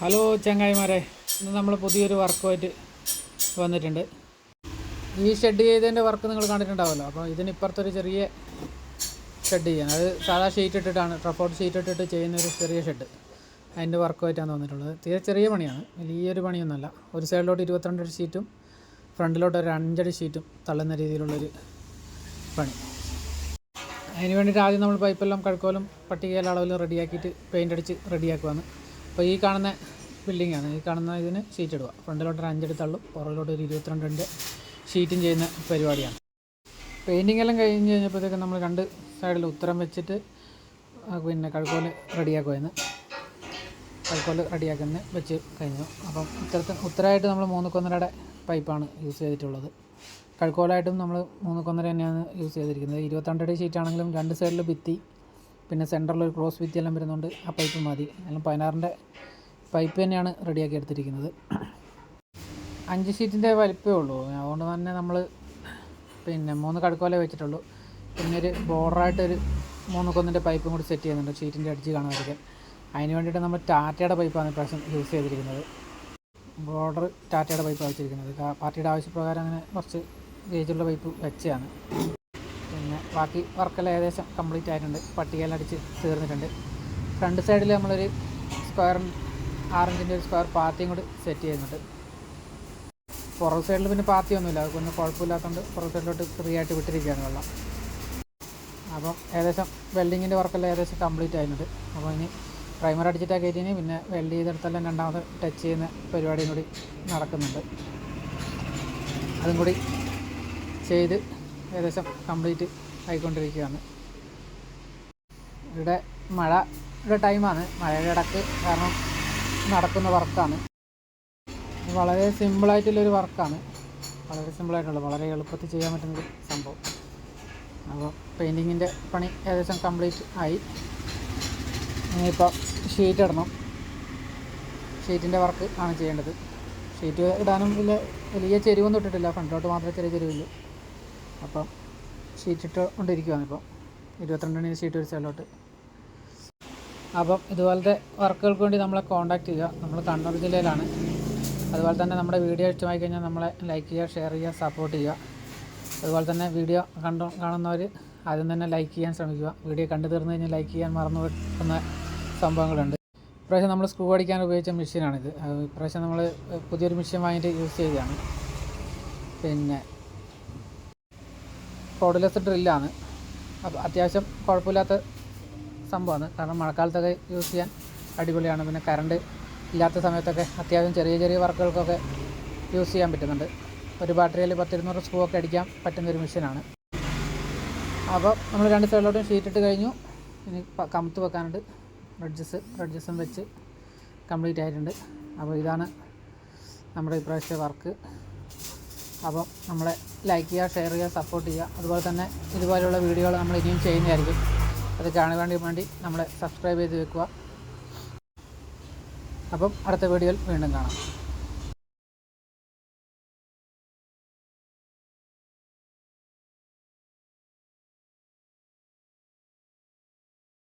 Hello ചങ്ങായിമാരെ ഇന്ന് നമ്മൾ പുതിയൊരു വർക്കുമായിട്ട് വന്നിട്ടുണ്ട്. ഈ ഷെഡ് ചെയ്തതിന്റെ വർക്ക് നിങ്ങൾ കണ്ടിട്ടുണ്ടാവുമല്ലോ. അപ്പോൾ ഇതിനിപ്പുറത്തൊരു ചെറിയ ഷെഡ് ചെയ്യാൻ അത് സാധാ ഷീറ്റ് ഇട്ടിട്ടാണ് ട്രഫോർട്ട് ഷീറ്റ് ഇട്ടിട്ട് ചെയ്യുന്ന ഒരു ചെറിയ ഷെഡ് അതിന്റെ വർക്കുമായിട്ടാണ് വന്നിട്ടുള്ളത്. തീരെ ചെറിയ പണിയാണ് വലിയൊരു പണിയൊന്നുമല്ല. ഒരു സൈഡിലോട്ട് ഇരുപത്തിരണ്ടടി ഷീറ്റും ഫ്രണ്ടിലോട്ട് ഒരു അഞ്ചടി ഷീറ്റും തള്ളുന്ന രീതിയിലുള്ളൊരു പണി. അതിന് വേണ്ടിയിട്ട് ആദ്യം നമ്മൾ പൈപ്പെല്ലാം കഴുക്കോലും പട്ടികയിലെ അളവിൽ റെഡിയാക്കിയിട്ട് പെയിന്റ് അടിച്ച് റെഡിയാക്കുവാണ് അപ്പോൾ ഈ കാണുന്ന ബിൽഡിംഗ് ആണ്. ഈ കാണുന്ന ഇതിന് ഷീറ്റ് ഇടുക. ഫ്രണ്ടിലോട്ട് ഒരു അഞ്ചെടുത്ത് തള്ളും പുറകിലോട്ട് ഒരു ഇരുപത്തിരണ്ടിന്റെ ഷീറ്റും ചെയ്യുന്ന പരിപാടിയാണ്. പെയിന്റിംഗ് എല്ലാം കഴിഞ്ഞ് കഴിഞ്ഞപ്പോഴത്തേക്ക് നമ്മൾ രണ്ട് സൈഡിൽ ഉത്തരം വെച്ചിട്ട് പിന്നെ കഴുക്കോൽ റെഡിയാക്കുമായിരുന്നു കഴുക്കോൽ റെഡിയാക്കുന്ന വെച്ച് കഴിഞ്ഞു. അപ്പം ഉത്തരത്തിൽ ഉത്തരമായിട്ട് നമ്മൾ മൂന്ന് കൊന്നരയുടെ പൈപ്പാണ് യൂസ് ചെയ്തിട്ടുള്ളത്. കഴുക്കോലായിട്ടും നമ്മൾ മൂന്ന് കൊന്നര തന്നെയാണ് യൂസ് ചെയ്തിരിക്കുന്നത്. ഇരുപത്തിരണ്ടടി ഷീറ്റ് ആണെങ്കിലും രണ്ട് സൈഡിൽ ഭിത്തി. പിന്നെ സെന്ററിൽ ഒരു ക്രോസ് വിത്തി എല്ലാം വരുന്നുണ്ട്. ആ പൈപ്പ് മതി. എല്ലാം പതിനാറിന്റെ പൈപ്പ് തന്നെയാണ് റെഡിയാക്കി എടുത്തിരിക്കുന്നത്. അഞ്ച് ഷീറ്റിന്റെ വലിപ്പമേ ഉള്ളൂ. അതുകൊണ്ട് തന്നെ നമ്മൾ പിന്നെ മൂന്ന് കടുക്കോല വെച്ചിട്ടുള്ളൂ. പിന്നെ ഒരു ബോർഡറായിട്ടൊരു മൂന്ന് കൊന്നിന്റെ പൈപ്പും കൂടി സെറ്റ് ചെയ്യുന്നുണ്ട്. ഷീറ്റിന്റെ അടിച്ച് കാണാതിരിക്കാൻ അതിന് വേണ്ടിയിട്ട് നമ്മൾ ടാറ്റയുടെ പൈപ്പാണ് ഇപ്രാവശ്യം യൂസ് ചെയ്തിരിക്കുന്നത്. ബോർഡർ ടാറ്റയുടെ പൈപ്പ് വെച്ചിരിക്കുന്നത്. പാർട്ടിയുടെ ആവശ്യപ്രകാരം അങ്ങനെ കുറച്ച് ഗേജുള്ള പൈപ്പ് വെച്ചതാണ്. ബാക്കി വർക്കെല്ലാം ഏകദേശം കംപ്ലീറ്റ് ആയിട്ടുണ്ട്. പട്ടികയെല്ലാം അടിച്ച് തീർന്നിട്ടുണ്ട്. ഫ്രണ്ട് സൈഡിൽ നമ്മളൊരു സ്ക്വയർ ആറഞ്ചിന്റെ ഒരു സ്ക്വയർ പാത്തിയും കൂടി സെറ്റ് ചെയ്യുന്നുണ്ട്. പുറം സൈഡിൽ പിന്നെ പാത്തിയൊന്നുമില്ല. അതൊന്നും കുഴപ്പമില്ലാത്തതുകൊണ്ട് പുറം സൈഡിലോട്ട് ഫ്രീ ആയിട്ട് വിട്ടിരിക്കുകയാണ് വെള്ളം. അപ്പം ഏകദേശം വെൽഡിങ്ങിന്റെ വർക്കെല്ലാം ഏകദേശം കംപ്ലീറ്റ് ആയിട്ടുണ്ട്. അപ്പോൾ ഇനി പ്രൈമർ അടിച്ചിട്ടാണ് കയറ്റിന് പിന്നെ വെൽഡ് ചെയ്തെടുത്തെല്ലാം രണ്ടാമത് ടച്ച് ചെയ്യുന്ന പരിപാടിയും കൂടി നടക്കുന്നുണ്ട്. അതും കൂടി ചെയ്ത് ഏകദേശം കംപ്ലീറ്റ് ആയിക്കൊണ്ടിരിക്കുകയാണ്. ഇവിടെ മഴയുടെ ടൈമാണ്. മഴയുടെ ഇടയ്ക്ക് കാരണം നടക്കുന്ന വർക്കാണ്. വളരെ സിമ്പിളായിട്ടുള്ളൊരു വർക്കാണ്. വളരെ സിമ്പിളായിട്ടുള്ള വളരെ എളുപ്പത്തിൽ ചെയ്യാൻ പറ്റുന്നൊരു സംഭവം. അപ്പോൾ പെയിന്റിങ്ങിന്റെ പണി ഏകദേശം കംപ്ലീറ്റ് ആയി. ഇനിയിപ്പോൾ ഷീറ്റ് ഇടണം. ഷീറ്റിന്റെ വർക്ക് ആണ് ചെയ്യേണ്ടത്. ഷീറ്റ് ഇടാനും വലിയ വലിയ ചെരുവൊന്നും ഇട്ടിട്ടില്ല. ഫ്രണ്ടിലോട്ട് മാത്രമേ ചെറിയ ചെരുവുള്ളൂ. അപ്പം ഷീറ്റ് ഇട്ട് കൊണ്ടിരിക്കുകയാണ് ഇപ്പം മണി ഷീറ്റ് ഒരു സ്ഥലമോട്ട് അപ്പം ഇതുപോലത്തെ വർക്കുകൾക്ക് വേണ്ടി നമ്മളെ കോൺടാക്റ്റ് ചെയ്യുക. നമ്മൾ കണ്ണൂർ ജില്ലയിലാണ്. അതുപോലെ തന്നെ നമ്മുടെ വീഡിയോ ഇഷ്ടമായി കഴിഞ്ഞാൽ നമ്മളെ ലൈക്ക് ചെയ്യുക ഷെയർ ചെയ്യുക സപ്പോർട്ട് ചെയ്യുക. അതുപോലെ തന്നെ വീഡിയോ കണ്ടു കാണുന്നവർ ആദ്യം തന്നെ ലൈക്ക് ചെയ്യാൻ ശ്രമിക്കുക. വീഡിയോ കണ്ടു തീർന്നു കഴിഞ്ഞാൽ ലൈക്ക് ചെയ്യാൻ മറന്നു വെക്കുന്ന സംഭവങ്ങളുണ്ട്. ഇപ്രാവശ്യം നമ്മൾ സ്ക്രൂ അടിക്കാൻ ഉപയോഗിച്ച മെഷീനാണിത് ഇപ്രാവശ്യം നമ്മൾ പുതിയൊരു മെഷീൻ വാങ്ങിയിട്ട് യൂസ് ചെയ്യുകയാണ് പിന്നെ കോഡ്ലെസ് ഡ്രില്ലാണ്. അപ്പോൾ അത്യാവശ്യം കുഴപ്പമില്ലാത്ത സംഭവമാണ്. കാരണം മഴക്കാലത്തൊക്കെ യൂസ് ചെയ്യാൻ അടിപൊളിയാണ്. പിന്നെ കറണ്ട് ഇല്ലാത്ത സമയത്തൊക്കെ അത്യാവശ്യം ചെറിയ ചെറിയ വർക്കുകൾക്കൊക്കെ യൂസ് ചെയ്യാൻ പറ്റുന്നുണ്ട്. ഒരു ബാറ്ററിയിൽ പത്തിരുന്നൂറ് സ്ക്രൂ ഒക്കെ അടിക്കാൻ പറ്റുന്ന ഒരു മെഷീനാണ്. അപ്പോൾ നമ്മൾ രണ്ട് സൈഡിലോട്ടും ഷീറ്റ് ഇട്ട് കഴിഞ്ഞു. ഇനി കമത്ത് വെക്കാനുണ്ട്. ബ്രഡ്ജസ് ബ്രഡ്ജസും വെച്ച് കംപ്ലീറ്റ് ആയിട്ടുണ്ട്. അപ്പോൾ ഇതാണ് നമ്മുടെ ഇപ്രാവശ്യത്തെ വർക്ക്. അപ്പോൾ നമ്മളെ ലൈക്ക് ചെയ്യുക ഷെയർ ചെയ്യുക സപ്പോർട്ട് ചെയ്യുക. അതുപോലെ തന്നെ ഇതുപോലെയുള്ള വീഡിയോകൾ നമ്മൾ ഇനിയും ചെയ്യുന്നതായിരിക്കും. അത് കാണാൻ വേണ്ടി വേണ്ടി നമ്മളെ സബ്സ്ക്രൈബ് ചെയ്ത് വെക്കുക. അപ്പം അടുത്ത വീഡിയോയിൽ വീണ്ടും കാണാം.